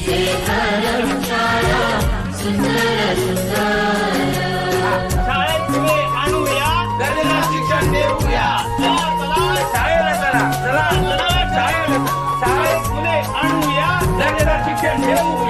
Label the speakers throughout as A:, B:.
A: सुंदर सुंदर
B: शाळेत मुले आणूया. दर्जेदार शिक्षण देऊया शाळेला चला चला चला शाळेला शाळेत आणूया शिक्षण देऊया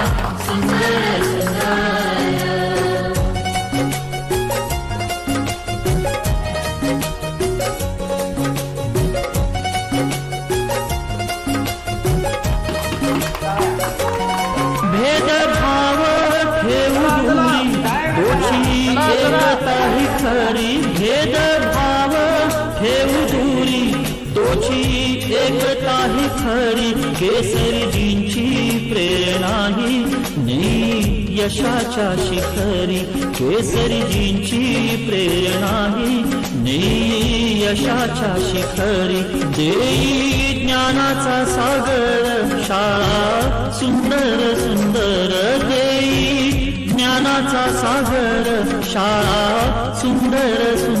A: सुंदर यशाच्या शिखरी केसरीजींची प्रेरणा ही नेई यशाच्या शिखरी. देई ज्ञानाचा सागर शाळा सुंदर सुंदर देई. ज्ञानाचा सागर शाळा सुंदर सुंदर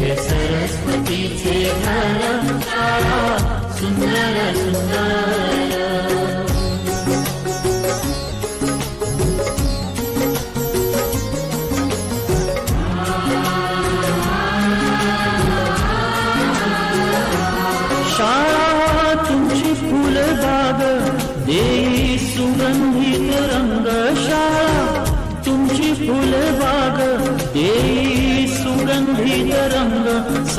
A: हे सरस्वतीचे घर शाळा सुंदर सुंदर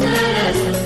A: ज्ञान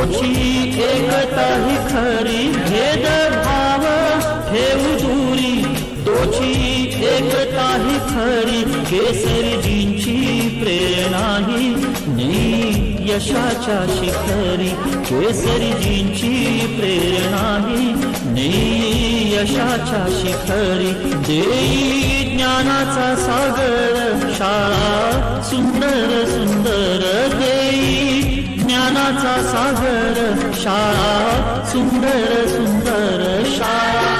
A: दोषी एकता ही खरी भेदभाव. ठेवू दूरी. तोची एकता ही खरी. केसरीजींची प्रेरणा ही नी यशाच्या शिखरी. केसरीजींची प्रेरणा ही नी यशाच्या शिखरी. देई ज्ञानाचा सागर. शाळा सुंदर सुंदर देई ज्ञानाचा सागर शाळा सुंदर सुंदर शाळा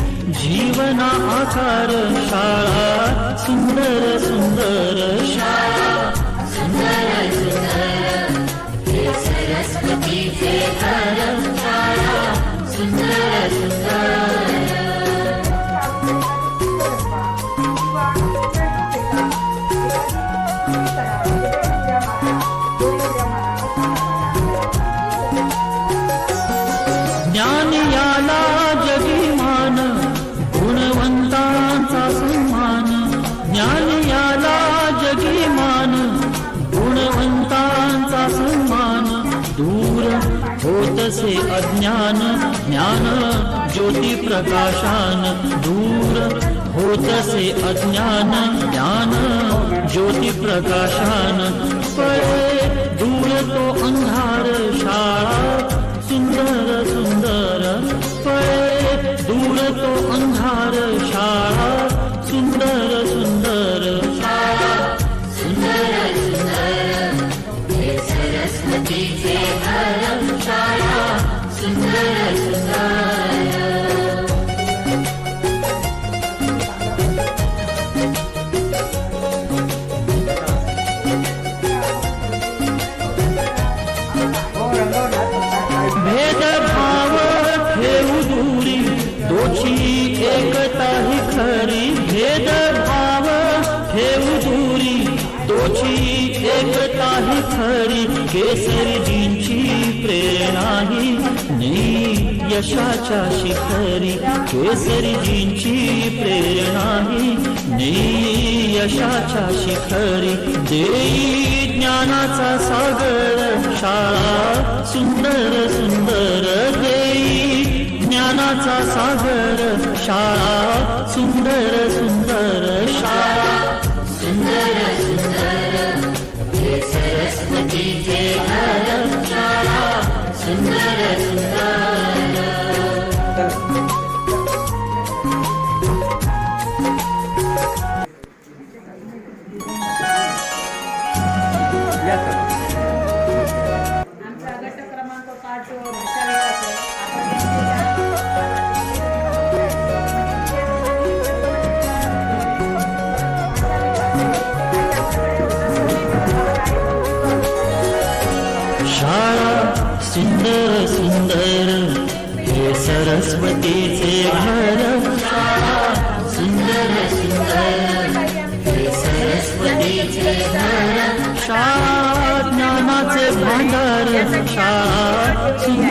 A: जीवना आकार शाळा सुंदर सुंदर शाळा. सुंदर सुंदर सरस्वती सुंदर सुंदर. ज्ञान ज्योती प्रकाशान दूर होतसे अज्ञान ज्ञान ज्योती प्रकाशान दोषी एकता ही खरी केसरीजींची प्रेरणा ही. नेई यशाच्या शिखरी केसरीजींची प्रेरणा ही. नेई यशाच्या शिखरी देई ज्ञानाचा सागर. शाळा सुंदर सुंदर देई ज्ञानाचा सागर. शाळा सुंदर सुंदर शाळा सरस्वतीचे भांडार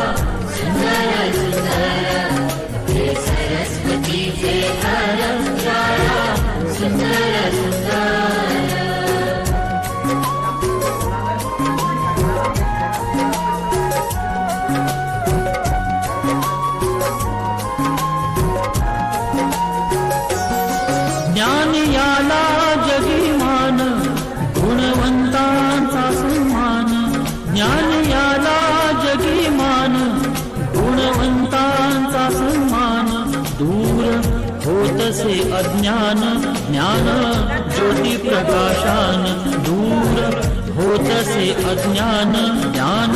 A: होतसे अज्ञान ज्ञान ज्योती प्रकाशान दूर होतसे अज्ञान ज्ञान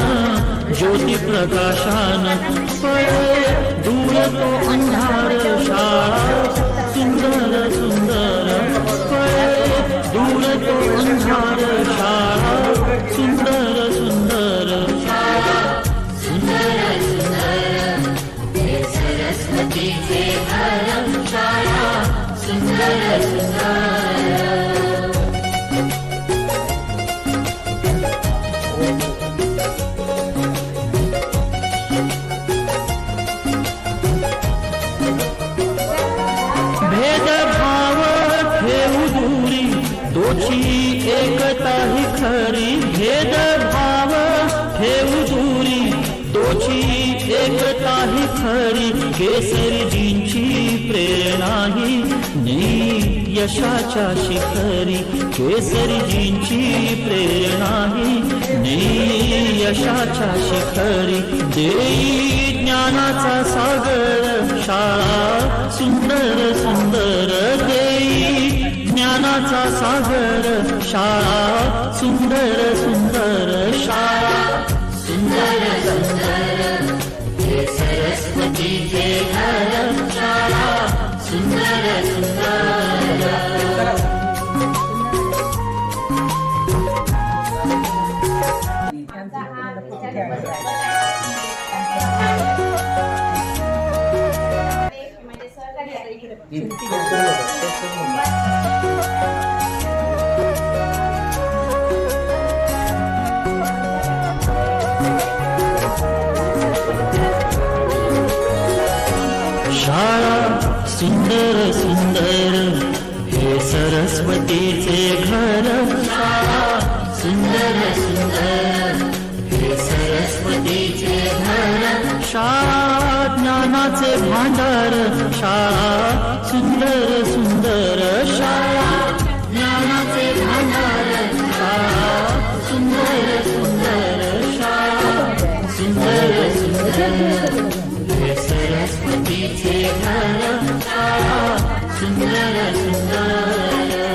A: ज्योती प्रकाशान। पळे दूर तो अंधार शाळा सुंदर सुंदर। पळे दूर तो अंधार शाळा भेदभाव ठेवू दूरी दोषी एकता ही खरी. भेदभाव ठेवू दूरी दोषी एकता ही खरी. केसरीजींची यशाच्या शिखरी केसरीजींची प्रेरणा ही नेई यशाच्या शिखरी देई ज्ञानाचा सागर शाळा सुंदर सुंदर देई. ज्ञानाचा सागर शाळा सुंदर सुंदर शाळा. सुंदर सुंदर हे घर. शाळा सुंदर सुंदर
C: हे
A: सरस्वतीचे घर. ज्ञानाचे भांडार शाळा सुंदर सुंदर शाळा. ज्ञानाचे भांडार शाळा सुंदर सुंदर शाळा. सुंदर सुंदर सरस्वतीचे घर शाळा. सुंदर सुंदर.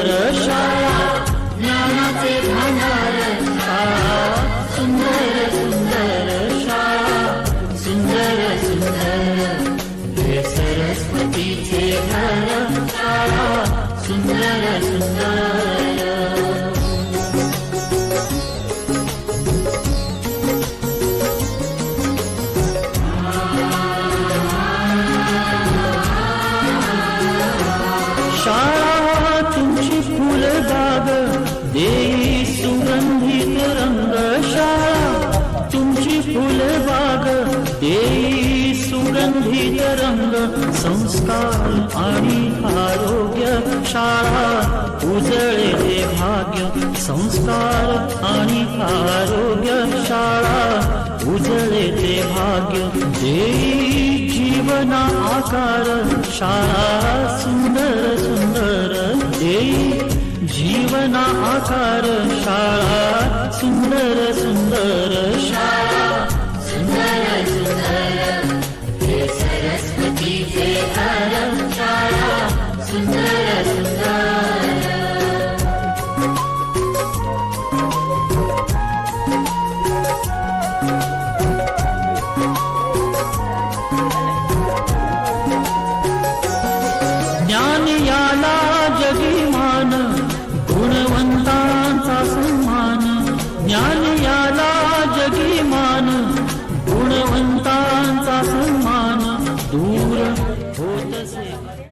A: सुगंधित रंग संस्कार आणि आरोग्य शाळा उजळले ते भाग्य संस्कार आणि आरोग्य शाळा उजळले ते भाग्य देई जीवना आकार शाळा सुंदर सुंदर देई जीवना आकार शाळा सुंदर सुंदर शाळा सुंदर सुंदर